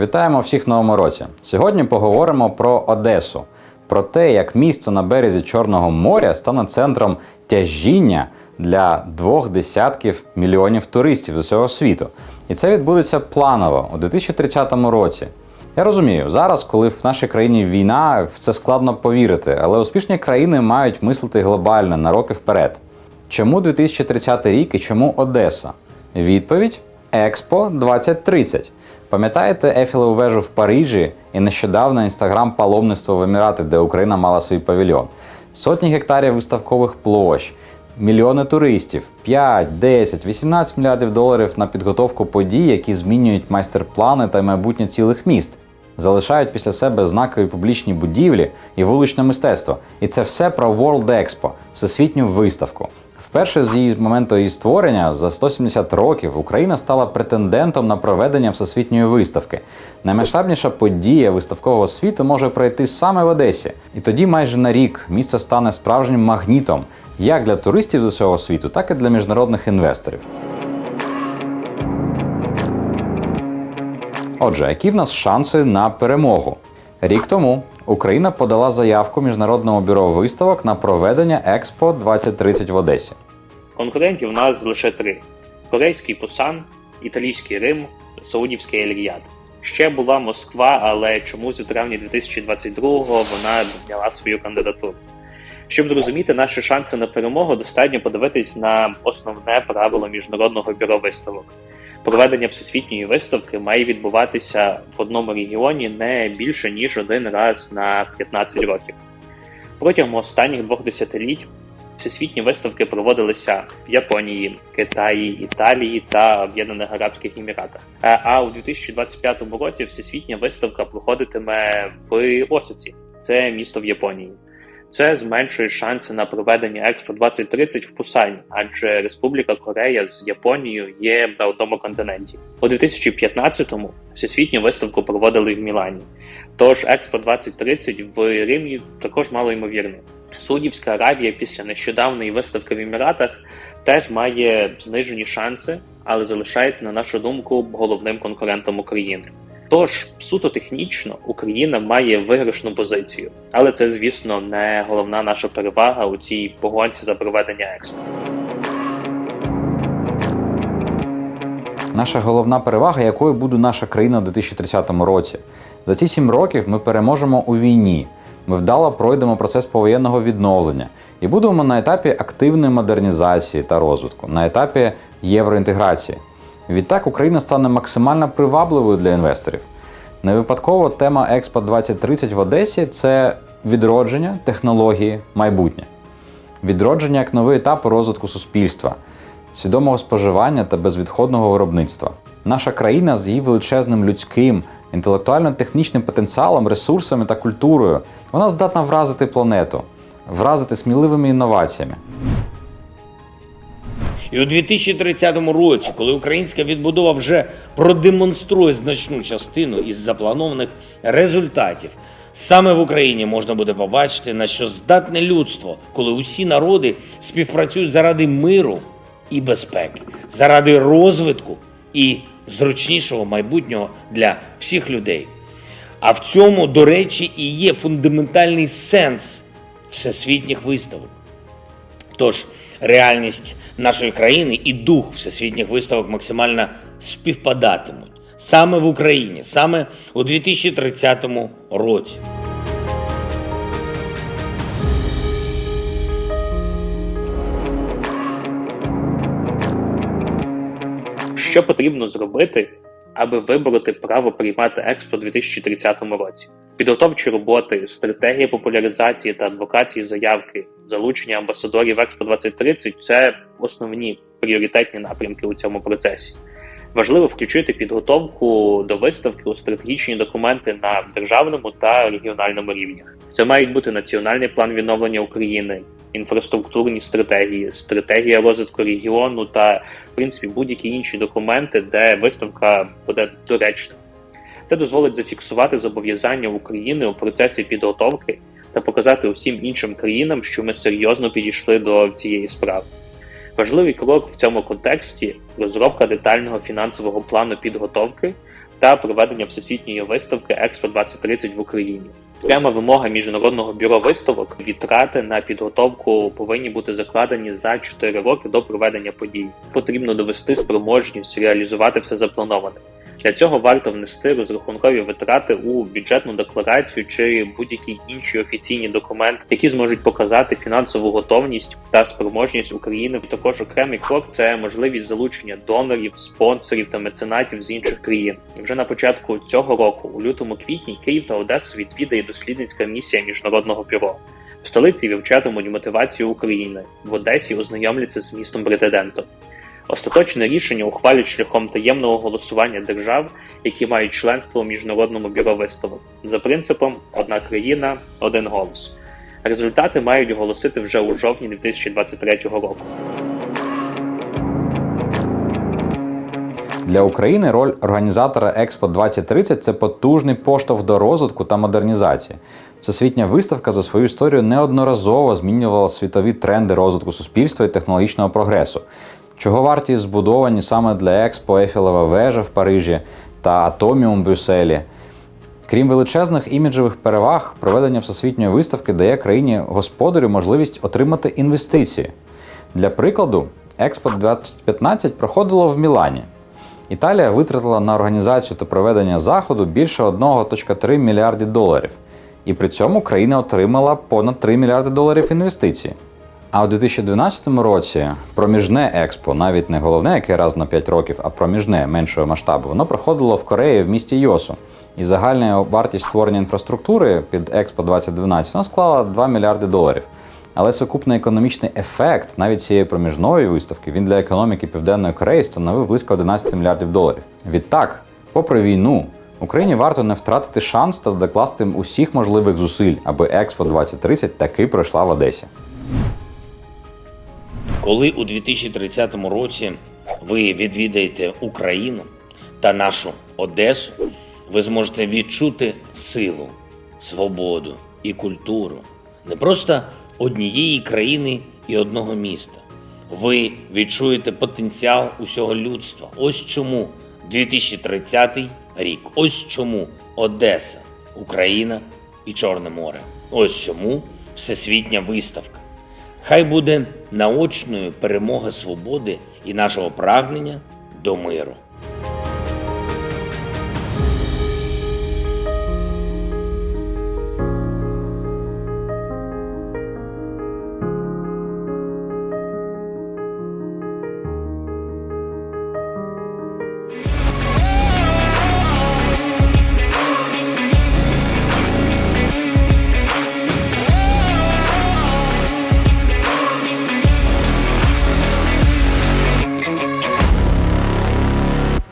Вітаємо всіх в новому році. Сьогодні поговоримо про Одесу, про те, як місто на березі Чорного моря стане центром тяжіння для двох десятків мільйонів туристів з усього світу. І це відбудеться планово у 2030 році. Я розумію, зараз, коли в нашій країні війна, в це складно повірити, але успішні країни мають мислити глобально на роки вперед. Чому 2030 рік і чому Одеса? Відповідь Експо 2030. Пам'ятаєте Ефілеву вежу в Парижі і нещодавно інстаграм паломництво в Емірати, де Україна мала свій павільйон. Сотні гектарів виставкових площ, мільйони туристів, 5, 10, 18 мільярдів доларів на підготовку подій, які змінюють майстер-плани та майбутнє цілих міст. Залишають після себе знакові публічні будівлі і вуличне мистецтво. І це все про World Expo, всесвітню виставку. Вперше з її моменту її створення за 170 років Україна стала претендентом на проведення всесвітньої виставки. Наймасштабніша подія виставкового світу може пройти саме в Одесі. І тоді майже на рік місто стане справжнім магнітом як для туристів з усього світу, так і для міжнародних інвесторів. Отже, які в нас шанси на перемогу? Рік тому Україна подала заявку Міжнародному бюро виставок на проведення Експо 2030 в Одесі. Конкурентів у нас лише три: корейський Пусан, італійський Рим, Саудівський Ель-Ріяд. Ще була Москва, але чомусь у травні 2022-го вона зняла свою кандидатуру. Щоб зрозуміти наші шанси на перемогу, достатньо подивитись на основне правило міжнародного бюро виставок. Проведення всесвітньої виставки має відбуватися в одному регіоні не більше ніж один раз на 15 років. Протягом останніх двох десятиліть всесвітні виставки проводилися в Японії, Китаї, Італії та Об'єднаних Арабських Еміратах. Е, А у 2025 році всесвітня виставка проходитиме в Осаці, це місто в Японії. Це зменшує шанси на проведення Експо 2030 в Пусані, адже Республіка Корея з Японією є на одному континенті. У 2015-му всесвітню виставку проводили в Мілані. Тож Експо 2030 в Римі також мало ймовірне. Саудівська Аравія після нещодавної виставки в Еміратах теж має знижені шанси, але залишається, на нашу думку, головним конкурентом України. Тож, суто технічно, Україна має виграшну позицію, але це, звісно, не головна наша перевага у цій погонці за проведення експо. Наша головна перевага, якою буде наша країна у 2030 році. За ці сім років ми переможемо у війні. Ми вдало пройдемо процес повоєнного відновлення і будемо на етапі активної модернізації та розвитку, на етапі євроінтеграції. Відтак Україна стане максимально привабливою для інвесторів. Не випадково тема Експо 2030 в Одесі це відродження, технології, майбутнє. Відродження як новий етап розвитку суспільства, свідомого споживання та безвідходного виробництва. Наша країна з її величезним людським, інтелектуально-технічним потенціалом, ресурсами та культурою, вона здатна вразити планету, вразити сміливими інноваціями. І у 2030 році, коли українська відбудова вже продемонструє значну частину із запланованих результатів, саме в Україні можна буде побачити, на що здатне людство, коли усі народи співпрацюють заради миру і безпеки, заради розвитку і зручнішого майбутнього для всіх людей. А в цьому, до речі, і є фундаментальний сенс всесвітніх виставок. Тож реальність нашої країни і дух всесвітніх виставок максимально співпадатимуть саме в Україні, саме у 2030 році. Що потрібно зробити, аби вибороти право приймати Експо у 2030 році? Підготовчі роботи, стратегія популяризації та адвокації заявки, залучення амбасадорів Експо 2030 це основні пріоритетні напрямки у цьому процесі. Важливо включити підготовку до виставки у стратегічні документи на державному та регіональному рівнях. Це мають бути національний план відновлення України, інфраструктурні стратегії, стратегія розвитку регіону та, в принципі, будь-які інші документи, де виставка буде доречна. Це дозволить зафіксувати зобов'язання України у процесі підготовки та показати усім іншим країнам, що ми серйозно підійшли до цієї справи. Важливий крок в цьому контексті розробка детального фінансового плану підготовки та проведення всесвітньої виставки Експо 2030 в Україні. Пряма вимога міжнародного бюро виставок відтрати на підготовку повинні бути закладені за 4 роки до проведення подій. Потрібно довести спроможність реалізувати все заплановане. Для цього варто внести розрахункові витрати у бюджетну декларацію чи будь-які інші офіційні документи, які зможуть показати фінансову готовність та спроможність України. Також окремий крок це можливість залучення донорів, спонсорів та меценатів з інших країн. І вже на початку цього року, у лютому-квітні, Київ та Одесу відвідає дослідницька місія міжнародного бюро. В столиці вивчатимуть мотивацію України, в Одесі ознайомляться з містом претендентом. Остаточне рішення ухвалять шляхом таємного голосування держав, які мають членство у міжнародному бюро виставок, за принципом одна країна, один голос. Результати мають оголосити вже у жовтні 2023 року. Для України роль організатора Експо 2030 це потужний поштовх до розвитку та модернізації. Всесвітня виставка за свою історію неодноразово змінювала світові тренди розвитку суспільства і технологічного прогресу, чого варті збудовані саме для Експо Ефілева вежа в Парижі та Атоміум Брюсселі. Крім величезних іміджевих переваг, проведення всесвітньої виставки дає країні господарю можливість отримати інвестиції. Для прикладу, Експо 2015 проходило в Мілані. Італія витратила на організацію та проведення заходу більше 1,3 мільярді доларів. І при цьому країна отримала понад 3 мільярди доларів інвестицій. А у 2012 році проміжне експо, навіть не головне, яке раз на 5 років, а проміжне меншого масштабу, воно проходило в Кореї в місті Йосу. І загальна вартість створення інфраструктури під Експо 2012 вона склала 2 мільярди доларів. Але сукупний економічний ефект навіть цієї проміжної виставки він для економіки Південної Кореї становив близько 11 мільярдів доларів. Відтак, попри війну, Україні варто не втратити шанс та докласти усіх можливих зусиль, аби Експо 2030 таки пройшла в Одесі. Коли у 2030 році ви відвідаєте Україну та нашу Одесу, ви зможете відчути силу, свободу і культуру не просто однієї країни і одного міста. Ви відчуєте потенціал усього людства. Ось чому 2030 рік. Ось чому Одеса, Україна і Чорне море. Ось чому всесвітня виставка. Хай буде наочною перемога свободи і нашого прагнення до миру.